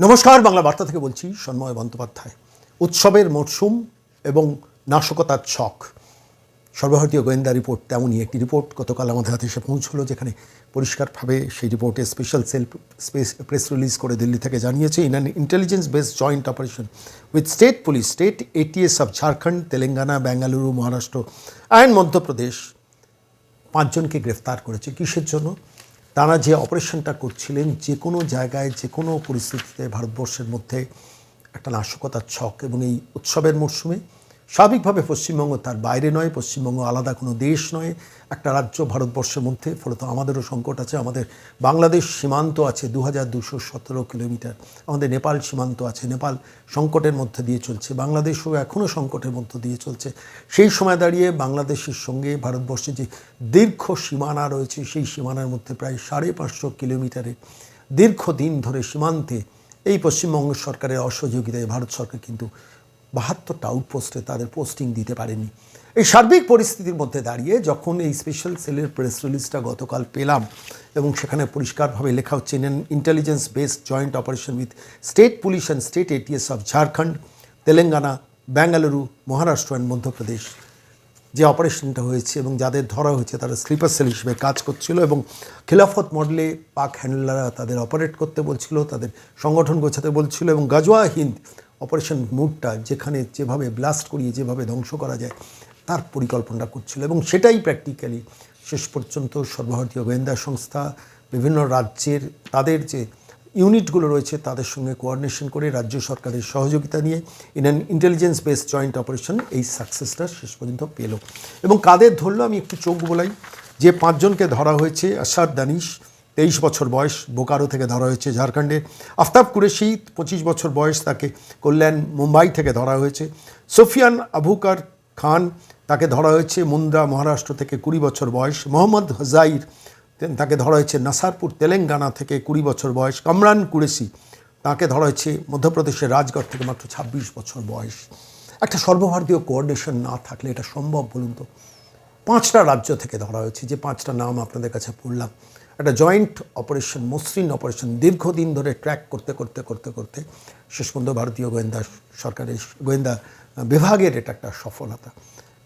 নমস্কার, বাংলা বার্তা থেকে বলছি সন্ময় বন্দ্যোপাধ্যায়। উৎসবের মরশুম এবং নাশকতার ছক। সর্বভারতীয় গোয়েন্দা রিপোর্ট তেমনই একটি রিপোর্ট। গতকাল আমাদের হাতে এসে পৌঁছলো, যেখানে পরিষ্কারভাবে সেই রিপোর্টে special cell space press release করে দিল্লি থেকে জানিয়েছে in an intelligence base joint operation with state police state ATS of Jharkhand Telangana Bengaluru Maharashtra and Madhya Pradesh পাঁচজনকে গ্রেফতার করেছে। কিসের জন্য? তারা যে অপারেশনটা করছিলেন, যে কোনো জায়গায়, যে কোনো পরিস্থিতিতে ভারতবর্ষের মধ্যে একটা নাশকতার ছক এবং এই উৎসবের মরশুমে স্বাভাবিকভাবে পশ্চিমবঙ্গ তার বাইরে নয়, পশ্চিমবঙ্গ আলাদা কোনো দেশ নয়, একটা রাজ্য ভারতবর্ষের মধ্যে, ফলত আমাদেরও সংকট আছে, আমাদের বাংলাদেশ সীমান্ত আছে দু হাজার দুশো সতেরো কিলোমিটার, আমাদের নেপাল সীমান্ত আছে, নেপাল সংকটের মধ্যে দিয়ে চলছে, বাংলাদেশও এখনও সংকটের মধ্যে দিয়ে চলছে। সেই সময় দাঁড়িয়ে বাংলাদেশের সঙ্গে ভারতবর্ষে যে দীর্ঘ সীমানা রয়েছে, সেই সীমানার মধ্যে প্রায় সাড়ে পাঁচশো কিলোমিটারে দীর্ঘদিন ধরে সীমান্তে এই পশ্চিমবঙ্গ সরকারের অসহযোগিতায় ভারত সরকার কিন্তু বাহাত্তরটা আউটপোস্টে তাদের পোস্টিং দিতে পারেনি। এই সার্বিক পরিস্থিতির মধ্যে দাঁড়িয়ে যখন এই স্পেশাল সেলের প্রেস রিলিজটা গতকাল পেলাম এবং সেখানে পরিষ্কারভাবে লেখা হচ্ছে in intelligence based joint operation with state police and state ATS of Jharkhand Telangana Bengaluru Maharashtra and Madhya Pradesh যে অপারেশনটা হয়েছে এবং যাদের ধরা হয়েছে তারা স্লিপার সেল হিসেবে কাজ করছিল এবং খিলাফত মডেলে পাক হ্যান্ডলাররা তাদের অপারেট করতে বলছিল, তাদের সংগঠন গোছাতে বলছিল এবং গাজওয়া হিন্দ অপারেশন মুডটা যেখানে যেভাবে ব্লাস্ট করিয়ে যেভাবে ধ্বংস করা যায় তার পরিকল্পনা করছিল এবং সেটাই প্র্যাকটিক্যালি শেষ পর্যন্ত সর্বভারতীয় গোয়েন্দা সংস্থা, বিভিন্ন রাজ্যের তাদের যে ইউনিটগুলো রয়েছে তাদের সঙ্গে কোঅর্ডিনেশন করে রাজ্য সরকারের সহযোগিতা নিয়ে in an intelligence based joint operation এই সাকসেসটা শেষ পর্যন্ত পেল। এবং কাদের ধরলো আমি একটু চোখ বলাই। যে পাঁচজনকে ধরা হয়েছে আসাদ দানিশ, তেইশ বছর বয়স, বোকারো থেকে ধরা হয়েছে ঝাড়খণ্ডে। আফতাব কুরেশি, পঁচিশ বছর বয়স, তাকে কল্যাণ মুম্বাই থেকে ধরা হয়েছে। সোফিয়ান আবুকার খান, তাকে ধরা হয়েছে মুন্দ্রা, মহারাষ্ট্র থেকে কুড়ি বছর বয়স। মোহাম্মদ হজাইর তাকে ধরা হয়েছে নাসারপুর, তেলেঙ্গানা থেকে কুড়ি বছর বয়স। কামরান কুরেশি তাকে ধরা হয়েছে মধ্যপ্রদেশের রাজগড় থেকে মাত্র ছাব্বিশ বছর বয়স। একটা সর্বভারতীয় কোঅর্ডিনেশন না থাকলে এটা সম্ভব বলুন তো? পাঁচটা রাজ্য থেকে ধরা হয়েছে, যে পাঁচটা নাম আপনাদের কাছে পড়লাম। একটা জয়েন্ট অপারেশন, মসৃণ অপারেশন, দীর্ঘদিন ধরে ট্র্যাক করতে করতে করতে করতে শেষ পর্যন্ত ভারতীয় গোয়েন্দা সরকারের, গোয়েন্দা বিভাগের এটা একটা সফলতা।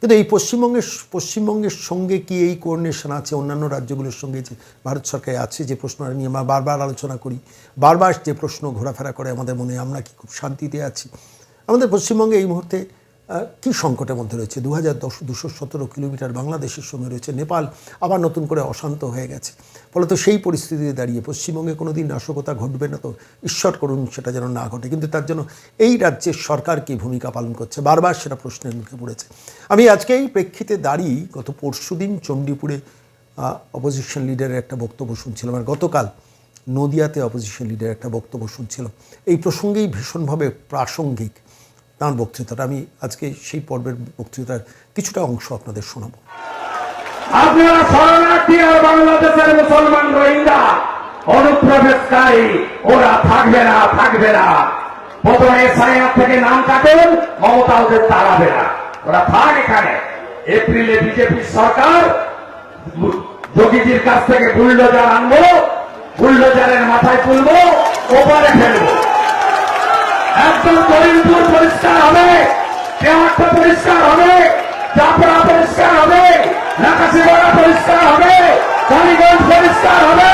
কিন্তু এই পশ্চিমবঙ্গের পশ্চিমবঙ্গের সঙ্গে কি এই কোঅর্ডিনেশন আছে? অন্যান্য রাজ্যগুলোর সঙ্গে যে ভারত সরকারে আছে, যে প্রশ্ন নিয়ে আমরা বারবার আলোচনা করি, বারবার যে প্রশ্ন ঘোরাফেরা করে আমাদের মনে, আমরা কি খুব শান্তিতে আছি? আমাদের পশ্চিমবঙ্গে এই মুহূর্তে কি সংকটের মধ্যে রয়েছে? দু হাজার দশ, দুশো সতেরো কিলোমিটার বাংলাদেশের সঙ্গে রয়েছে নেপাল, আবার নতুন করে অশান্ত হয়ে গেছে। ফলত সেই পরিস্থিতিতে দাঁড়িয়ে পশ্চিমবঙ্গে কোনো দিন নাশকতা ঘটবে না তো ঈশ্বর করুন সেটা যেন না ঘটে। কিন্তু তার জন্য এই রাজ্যের সরকার কি ভূমিকা পালন করছে? বারবার সেটা প্রশ্নের মুখে পড়েছে। আমি আজকে এই প্রেক্ষিতে দাঁড়িয়ে গত পরশুদিন চণ্ডীপুরে অপোজিশন লিডারের একটা বক্তব্য শুনছিলাম আর গতকাল নদিয়াতে অপোজিশন লিডারের একটা বক্তব্য শুনছিলাম। এই প্রসঙ্গেই ভীষণভাবে প্রাসঙ্গিক। তাঁর বক্তৃতাটা, আমি আজকে সেই পর্বের বক্তৃতার কিছুটা অংশ আপনাদের শোনাবো। আপনারা শরণার্থী আর বাংলাদেশের মুসলমান রোহিঙ্গা, অনুপ্রবেশকারী, ওরা থাকবে না থাকবে না। প্রথমে থেকে নাম কাটুন মমতা ওদের তাড়াবে না। ওরা থাক এখানে। এপ্রিলে বিজেপির সরকার, যোগীজির কাছ থেকে বুলডোজার আনব, বুলডোজারের মাথায় তুলবো, ওপারে ফেলব। একদম করিমপুর পরিষ্কার হবে। কেওয়ারটা পরিষ্কার হবে। চাপড়া পরিষ্কার হবে। নাকাশিপাড়া পরিষ্কার হবে। কালীগঞ্জ পরিষ্কার হবে।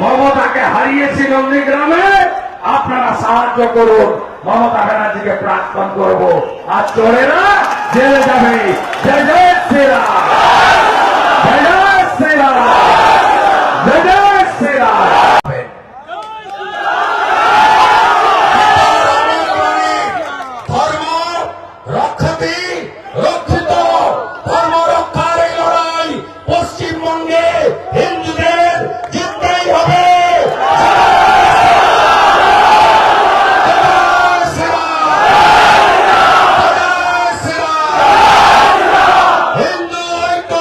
মমতাকে হারিয়েছি নন্দীগ্রামে আপনারা সাহায্য করুন। মমতা ব্যানার্জিকে প্রাক্তন করব। আর চোরেরা জেলে যাবে। জয় জয় শ্রীরাম জয় জয় শ্রীরাম জয় জয় শ্রীরাম ধর্ম রক্ষাতি রক্ষিত ধর্ম রক্ষার এই লড়াই পশ্চিমবঙ্গে হিন্দুদের জিততেই হবে জয় শ্রীরাম! জয় শ্রীরাম! হিন্দু ঐক্য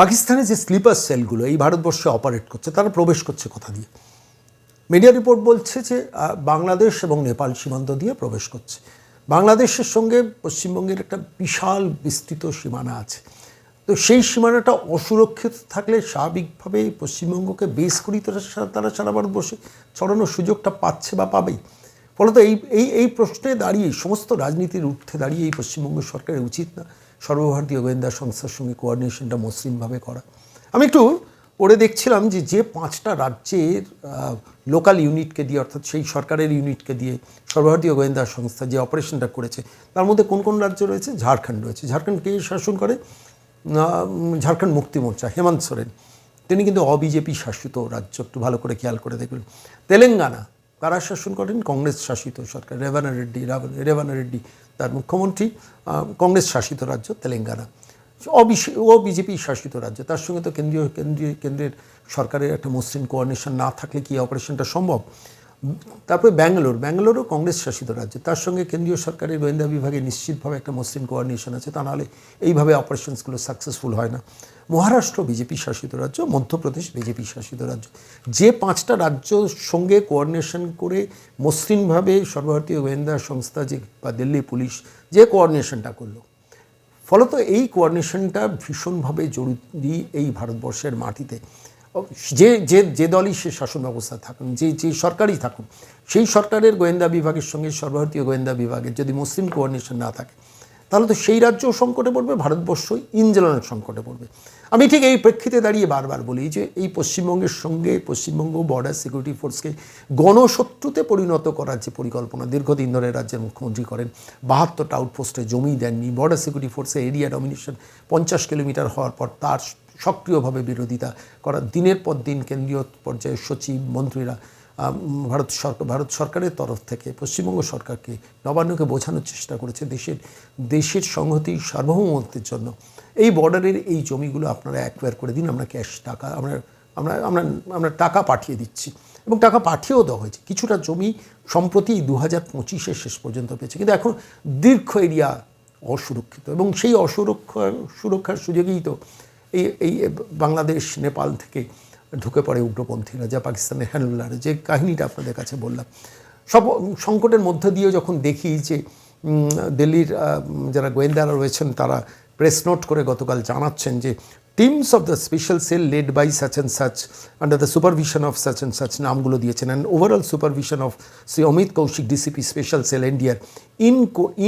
পাকিস্তানে যে স্লিপার সেলগুলো এই ভারতবর্ষে অপারেট করছে, তারা প্রবেশ করছে কোথা দিয়ে। মিডিয়া রিপোর্ট বলছে যে বাংলাদেশ এবং নেপাল সীমান্ত দিয়ে প্রবেশ করছে। বাংলাদেশের সঙ্গে পশ্চিমবঙ্গের একটা বিশাল বিস্তৃত সীমানা আছে। তো সেই সীমানাটা অসুরক্ষিত থাকলে স্বাভাবিকভাবেই পশ্চিমবঙ্গকে বেশ করি তারা সারা- ভারতবর্ষে ছড়ানোর সুযোগটা পাচ্ছে বা পাবেই। ফলত এই এই এই প্রশ্নে দাঁড়িয়ে, সমস্ত রাজনীতির ঊর্ধ্বে দাঁড়িয়ে এই পশ্চিমবঙ্গ সরকারের উচিত না। সর্বভারতীয় গোয়েন্দা সংস্থার সঙ্গে কোঅর্ডিনেশনটা মসৃণভাবে করা। আমি একটু পড়ে দেখছিলাম যে যে পাঁচটা রাজ্যের লোকাল ইউনিটকে দিয়ে, অর্থাৎ সেই সরকারের ইউনিটকে দিয়ে সর্বভারতীয় গোয়েন্দা সংস্থা যে অপারেশনটা করেছে, তার মধ্যে কোন কোন রাজ্য রয়েছে? ঝাড়খণ্ড রয়েছে। ঝাড়খণ্ড কে শাসন করে? ঝাড়খণ্ড মুক্তি মোর্চা, হেমন্ত সোরেন। তিনি কিন্তু অবিজেপি শাসিত রাজ্য, একটু ভালো করে খেয়াল করে দেখবেন তেলেঙ্গানা কারা শাসন করেন? কংগ্রেস শাসিত সরকার। রেভানা রেড্ডি রেভানা রেড্ডি তার মুখ্যমন্ত্রী কংগ্রেস শাসিত রাজ্য তেলেঙ্গানা। ও বিজেপি শাসিত রাজ্য। তার সঙ্গে তো কেন্দ্রীয় কেন্দ্রীয় কেন্দ্রের সরকারের একটা মসৃণ কোঅর্ডিনেশন না থাকলে কি অপারেশনটা সম্ভব? তারপরে ব্যাঙ্গালোর, ব্যাঙ্গালোরও কংগ্রেস শাসিত রাজ্য। তার সঙ্গে কেন্দ্রীয় সরকারের গোয়েন্দা বিভাগে নিশ্চিতভাবে একটা মসৃণ কোঅর্ডিনেশন আছে, তা নাহলে এইভাবে অপারেশনসগুলো সাকসেসফুল হয় না। মহারাষ্ট্র বিজেপি শাসিত রাজ্য, মধ্যপ্রদেশ বিজেপি শাসিত রাজ্য। যে পাঁচটা রাজ্যর সঙ্গে কোঅর্ডিনেশন করে মসৃণভাবে সর্বভারতীয় গোয়েন্দা সংস্থা যে, বা দিল্লি পুলিশ যে কোঅর্ডিনেশনটা করল, ফলত এই কোঅর্ডিনেশনটা ভীষণভাবে জরুরি এই ভারতবর্ষের মাটিতে। যে যে যে দলই সে শাসন ব্যবস্থা থাকুন, যে যে সরকারই থাকুন, সেই সরকারের গোয়েন্দা বিভাগের সঙ্গে সর্বভারতীয় গোয়েন্দা বিভাগের যদি মুসলিম কোঅর্ডিনেশন না থাকে, তাহলে তো সেই রাজ্যও সংকটে পড়বে ভারতবর্ষ ইন জেনারেল সংকটে পড়বে। আমি ঠিক এই প্রেক্ষিতে দাঁড়িয়ে বারবার বলি যে, এই পশ্চিমবঙ্গের সঙ্গে, পশ্চিমবঙ্গ বর্ডার সিকিউরিটি ফোর্সকে গণশত্রুতে পরিণত করার যে পরিকল্পনা, দীর্ঘদিন ধরে রাজ্যের মুখ্যমন্ত্রী করেন, বাহাত্তরটা আউটপোস্টে জমি দেননি বর্ডার সিকিউরিটি ফোর্সে এরিয়া ডমিনেশন পঞ্চাশ কিলোমিটার হওয়ার পর তার সক্রিয়ভাবে বিরোধিতা করা দিনের পর দিন কেন্দ্রীয় পর্যায়ের সচিব, মন্ত্রীরা ভারত সরকার ভারত সরকারের তরফ থেকে, পশ্চিমবঙ্গ সরকারকে নবান্নকে বোঝানোর চেষ্টা করেছে দেশের দেশের সংহতি সার্বভৌমত্বের জন্য। এই বর্ডারের এই জমিগুলো আপনারা অ্যাকোয়ার করে দিন, আমরা ক্যাশ টাকা, আমরা আমরা আমরা আমরা টাকা পাঠিয়ে দিচ্ছি। এবং টাকা পাঠিয়েও দেওয়া হয়েছে। কিছুটা জমি সম্প্রতি দু হাজার পঁচিশের শেষ পর্যন্ত পেয়েছে। কিন্তু এখন দীর্ঘ এরিয়া অসুরক্ষিত। এবং সেই অসুরক্ষা, সুরক্ষার সুযোগেই তো এই এই বাংলাদেশ, নেপাল থেকে ঢুকে পড়ে উগ্রপন্থীরা, যা পাকিস্তানের হ্যান্ডলার যে কাহিনীটা আপনাদের কাছে বললাম। সব সংকটের মধ্যে দিয়েও যখন দেখি যে দিল্লির যারা গোয়েন্দারা রয়েছেন, তারা প্রেস নোট করে গতকাল জানাচ্ছেন যে teams of the special cell led by such and such under the supervision of such and such নামগুলো দিয়েছেন। And overall supervision of Shri Amit Kaushik DCP special cell NDR in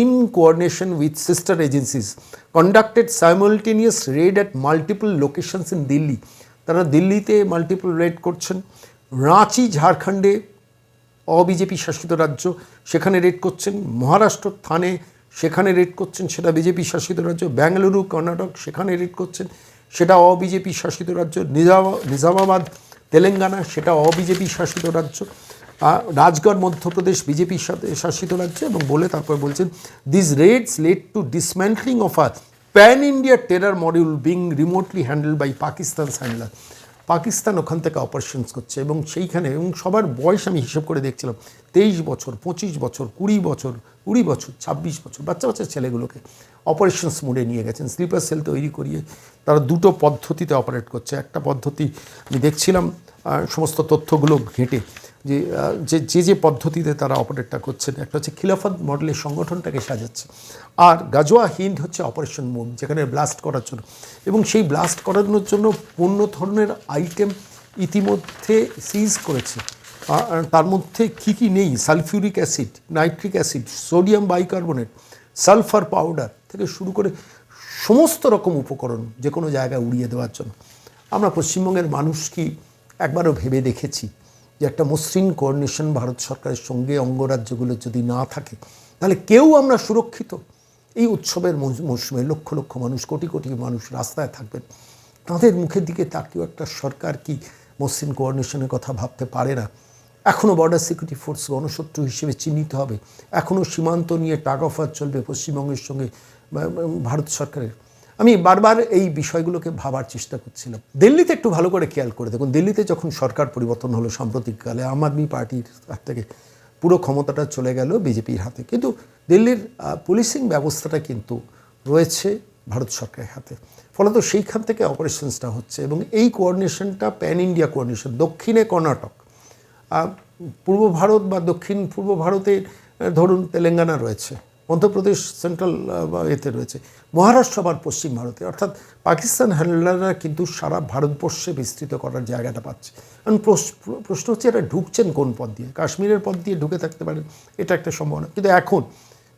in coordination with sister agencies conducted simultaneous raid at multiple locations in Delhi তারা দিল্লিতে multiple red করছেন। রাঁচি, ঝাড়খণ্ডে অবিজেপি শাসিত রাজ্য, সেখানে red করছেন। মহারাষ্ট্র থানে সেখানে রেড করছেন, সেটা বিজেপি শাসিত রাজ্য বেঙ্গালুরু কর্ণাটক সেখানে রেড করছেন, সেটা অবিজেপি শাসিত রাজ্য নিজামা, নিজামাবাদ, তেলেঙ্গানা, সেটা অবিজেপি শাসিত রাজ্য রাজগড়, মধ্যপ্রদেশ বিজেপি শাসিত রাজ্য এবং বলে তারপর বলছেন this raids led to dismantling of a pan India terror module being remotely handle by Pakistan handler Pakistan ওখান থেকে অপারেশনস করছে এবং সেইখানে এবং সবার বয়স আমি হিসেব করে দেখছিলাম, তেইশ বছর, পঁচিশ বছর, কুড়ি বছর কুড়ি বছর, ছাব্বিশ বছর, বাচ্চা বাচ্চা ছেলেগুলোকে অপারেশনস মোডে নিয়ে গেছেন স্লিপার সেল তৈরি করিয়ে তারা দুটো পদ্ধতিতে অপারেট করছে। একটা পদ্ধতি আমি দেখছিলাম সমস্ত তথ্যগুলো ঘেঁটে যে যে যে পদ্ধতিতে তারা অপারেটটা করছেন, একটা হচ্ছে খিলাফত মডেলের সংগঠনটাকে সাজাচ্ছে। আর গাজোয়া হিন্দ হচ্ছে অপারেশন মোড যেখানে ব্লাস্ট করার জন্য। এবং সেই ব্লাস্ট করানোর জন্য পূর্ণ ধরনের আইটেম ইতিমধ্যে সিজ করেছে। তার মধ্যে কী কী নেই? Sulphuric acid nitric acid sodium bicarbonate sulphur powder থেকে শুরু করে সমস্ত রকম উপকরণ যে কোনো জায়গায় উড়িয়ে দেওয়ার জন্য। আমরা পশ্চিমবঙ্গের মানুষ কি একবারও ভেবে দেখেছি? যে একটা মসৃণ কোঅর্ডিনেশন ভারত সরকারের সঙ্গে অঙ্গরাজ্যগুলো যদি না থাকে, তাহলে কেউ আমরা সুরক্ষিত? এই উৎসবের মৌসুমে লক্ষ লক্ষ মানুষ, কোটি কোটি মানুষ রাস্তায় থাকবেন। তাদের মুখের দিকে তাকিয়েও একটা সরকার কি মসৃণ কোঅর্ডিনেশনের কথা ভাবতে পারে না? এখনও বর্ডার সিকিউরিটি ফোর্স গণশত্রু হিসেবে চিহ্নিত হবে? এখনও সীমান্ত নিয়ে টাগ অফার চলবে পশ্চিমবঙ্গের সঙ্গে ভারত সরকারের। আমি বারবার এই বিষয়গুলোকে ভাবার চেষ্টা করছিলাম। দিল্লিতে একটু ভালো করে খেয়াল করে দেখুন, দিল্লিতে যখন সরকার পরিবর্তন হলো সাম্প্রতিককালে, আম আদমি পার্টির হাত থেকে পুরো ক্ষমতাটা চলে গেল বিজেপির হাতে। কিন্তু দিল্লির পুলিশিং ব্যবস্থাটা কিন্তু রয়েছে ভারত সরকারের হাতে। ফলত সেইখান থেকে অপারেশনসটা হচ্ছে এবং এই কোঅর্ডিনেশনটা প্যান ইন্ডিয়া কোঅর্ডিনেশন দক্ষিণে কর্ণাটক। পূর্ব ভারত বা দক্ষিণ, পূর্ব ভারতে ধরুন তেলেঙ্গানা রয়েছে। মধ্যপ্রদেশ সেন্ট্রাল এতে রয়েছে। মহারাষ্ট্র, আবার পশ্চিম ভারতে। অর্থাৎ পাকিস্তান হ্যান্ডলাররা কিন্তু সারা ভারতবর্ষে বিস্তৃত করার জায়গাটা পাচ্ছে। কারণ প্রশ- প্রশ্ন হচ্ছে এরা ঢুকছেন কোন পথ দিয়ে? কাশ্মীরের পথ দিয়ে ঢুকে থাকতে পারেন, এটা একটা সম্ভাবনা। কিন্তু এখন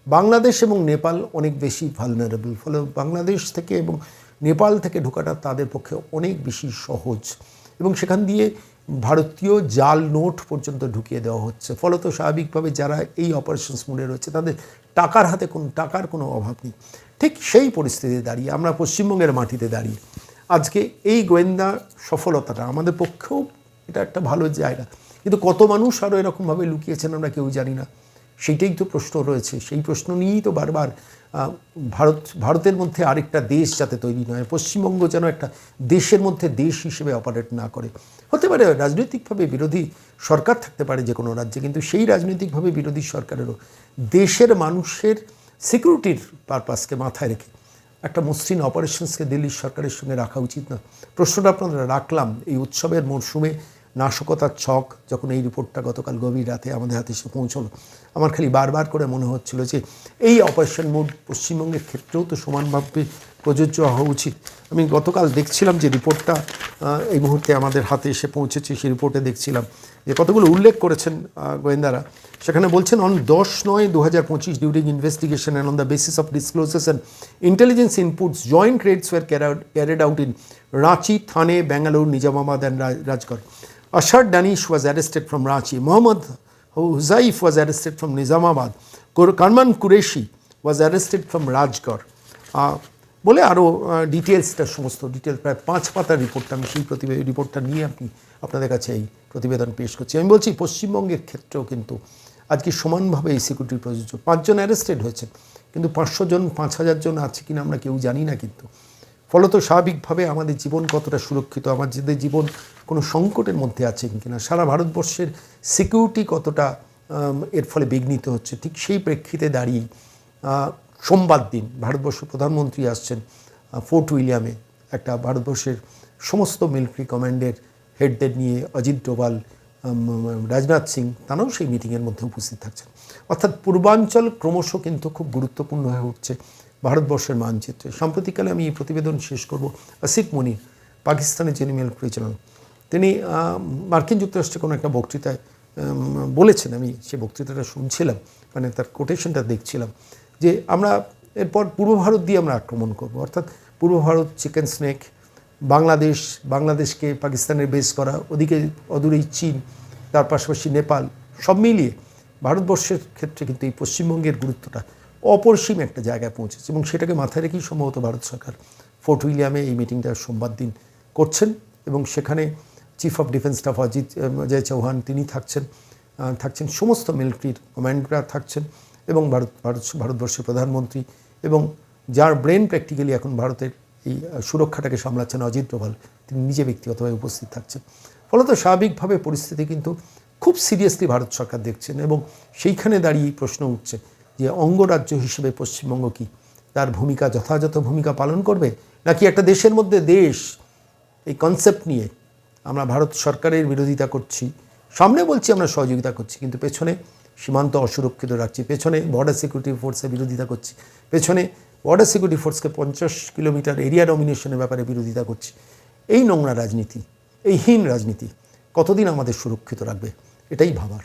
বাংলাদেশ এবং নেপাল অনেক বেশি ভালনারেবল ফলে বাংলাদেশ থেকে এবং নেপাল থেকে ঢোকাটা তাদের পক্ষে অনেক বেশি সহজ। এবং সেখান দিয়ে ভারতীয় জাল নোট পর্যন্ত ঢুকিয়ে দেওয়া হচ্ছে। ফলত স্বাভাবিকভাবে যারা এই অপারেশন মোডে রয়েছে, তাদের টাকার হাতে কোনো, টাকার কোনো অভাব নেই। ঠিক সেই পরিস্থিতিতে দাঁড়িয়ে আমরা পশ্চিমবঙ্গের মাটিতে দাঁড়িয়ে। আজকে এই গোয়েন্দা সফলতাটা আমাদের পক্ষেও এটা একটা ভালো জায়গা। কিন্তু কত মানুষ আরও এরকমভাবে লুকিয়েছেন আমরা কেউ জানি না। সেইটাই তো প্রশ্ন রয়েছে। সেই প্রশ্ন নিয়েই তো বারবার ভারত, ভারতের মধ্যে আরেকটা দেশ যাতে তৈরি নয় পশ্চিমবঙ্গ যেন একটা দেশের মধ্যে দেশ হিসেবে অপারেট না করে। হতে পারে রাজনৈতিকভাবে বিরোধী সরকার থাকতে পারে যে কোনো রাজ্যে, কিন্তু সেই রাজনৈতিকভাবে বিরোধী সরকারেরও দেশের মানুষের সিকিউরিটির পারপাসকে মাথায় রেখে একটা মসৃণ অপারেশনসকে দিল্লির সরকারের সঙ্গে রাখা উচিত না। প্রশ্নটা আপনারা রাখলাম এই উৎসবের মরশুমে। নাশকতার ছক যখন এই রিপোর্টটা গতকাল গভীর রাতে আমাদের হাতে এসে পৌঁছলো, আমার খালি বারবার করে মনে হচ্ছিল যে এই অপারেশন মোড পশ্চিমবঙ্গের ক্ষেত্রেও তো সমানভাবে প্রযোজ্য হওয়া উচিত। আমি গতকাল দেখছিলাম যে রিপোর্টটা এই মুহূর্তে আমাদের হাতে এসে পৌঁছেছে, সেই রিপোর্টে দেখছিলাম যে কতগুলো উল্লেখ করেছেন গোয়েন্দারা। সেখানে বলছেন, অন দশ নয় দু হাজার পঁচিশ during investigation and on the basis of disclosures and intelligence inputs joint raids were carried out in Ranchi, Thane, Bangalore, Nizamabad and Rajgarh. Ashar Danish was arrested from Ranchi. Mohammad Huzaif was arrested from Nizamabad. Karman Qureshi was arrested from Rajgarh. বলে আরও ডিটেলসটা সমস্ত details প্রায় পাঁচ পাতার রিপোর্টটা আমি সেই প্রতিবেদন রিপোর্টটা নিয়ে আপনি আপনাদের কাছে এই প্রতিবেদন পেশ করছি আমি বলছি, পশ্চিমবঙ্গের ক্ষেত্রেও কিন্তু আজকে সমানভাবে এই সিকিউরিটি প্রযোজ্য পাঁচজন অ্যারেস্টেড হয়েছেন কিন্তু পাঁচশো জন, পাঁচ হাজার জন আছে কিনা আমরা কেউ জানি না কিন্তু ফলত স্বাভাবিকভাবে আমাদের জীবন কতটা সুরক্ষিত, আমাদের জীবন কোনো সংকটের মধ্যে আছে কিনা, সারা ভারতবর্ষের সিকিউরিটি কতটা এর ফলে বিঘ্নিত হচ্ছে, ঠিক সেই প্রেক্ষিতে দাঁড়িয়ে সোমবার দিন ভারতবর্ষের প্রধানমন্ত্রী আসছেন ফোর্ট উইলিয়ামে, একটা ভারতবর্ষের সমস্ত মিলিটারি কমান্ডের হেডদের নিয়ে অজিত ডোভাল রাজনাথ সিং, তারাও সেই মিটিংয়ের মধ্যে উপস্থিত থাকছেন। অর্থাৎ পূর্বাঞ্চল ক্রমশ কিন্তু খুব গুরুত্বপূর্ণ হয়ে উঠছে। ভারতবর্ষের মানচিত্রে। সাম্প্রতিককালে আমি এই প্রতিবেদন শেষ করব। আসিফ মনির পাকিস্তানের মেল পরিচালক তিনি মার্কিন যুক্তরাষ্ট্রে কোনো একটা বক্তৃতায় বলেছেন, আমি সেই বক্তৃতাটা শুনছিলাম মানে তার কোটেশনটা দেখছিলাম, যে আমরা এরপর পূর্ব ভারত দিয়ে আমরা আক্রমণ করব। অর্থাৎ পূর্ব ভারত চিকেন স্নেক, বাংলাদেশ, বাংলাদেশকে পাকিস্তানের বেস করা, ওদিকে অদূরেই চীন, তার পাশাপাশি নেপাল, সব মিলিয়ে ভারতবর্ষের ক্ষেত্রে কিন্তু এই পশ্চিমবঙ্গের গুরুত্বটা অপরিসীম একটা জায়গায় পৌঁছেছে এবং সেটাকে মাথায় রেখেই সম্ভবত ভারত সরকার ফোর্ট উইলিয়ামে এই মিটিংটা সোমবার দিন করছেন এবং সেখানে chief of defence staff Ajit Ajay Chauhan তিনি থাকছেন থাকছেন, সমস্ত মিলিটারির কমান্ডাররা থাকছেন এবং ভারত ভারত, ভারতবর্ষের প্রধানমন্ত্রী এবং যার ব্রেন প্র্যাকটিক্যালি এখন ভারতের এই সুরক্ষাটাকে সামলাচ্ছেন অজিত ডোভাল, তিনি নিজে ব্যক্তিগতভাবে উপস্থিত থাকছেন। ফলত স্বাভাবিকভাবে পরিস্থিতি কিন্তু খুব সিরিয়াসলি ভারত সরকার দেখছেন এবং সেইখানে দাঁড়িয়ে প্রশ্ন উঠছে যে অঙ্গরাজ্য হিসেবে পশ্চিমবঙ্গ কি? তার ভূমিকা যথাযথ ভূমিকা পালন করবে? নাকি একটা দেশের মধ্যে দেশ এই কনসেপ্ট নিয়ে আমরা ভারত সরকারের বিরোধিতা করছি? সামনে বলছি আমরা সহযোগিতা করছি, কিন্তু পেছনে সীমান্ত অসুরক্ষিত রাখছি, পেছনে বর্ডার সিকিউরিটি ফোর্সের বিরোধিতা করছি, পেছনে বর্ডার সিকিউরিটি ফোর্সকে পঞ্চাশ কিলোমিটার এরিয়া ডমিনেশনের ব্যাপারে বিরোধিতা করছি। এই নোংরা রাজনীতি, এই হীন রাজনীতি কতদিন আমাদের সুরক্ষিত রাখবে? এটাই ভাবার।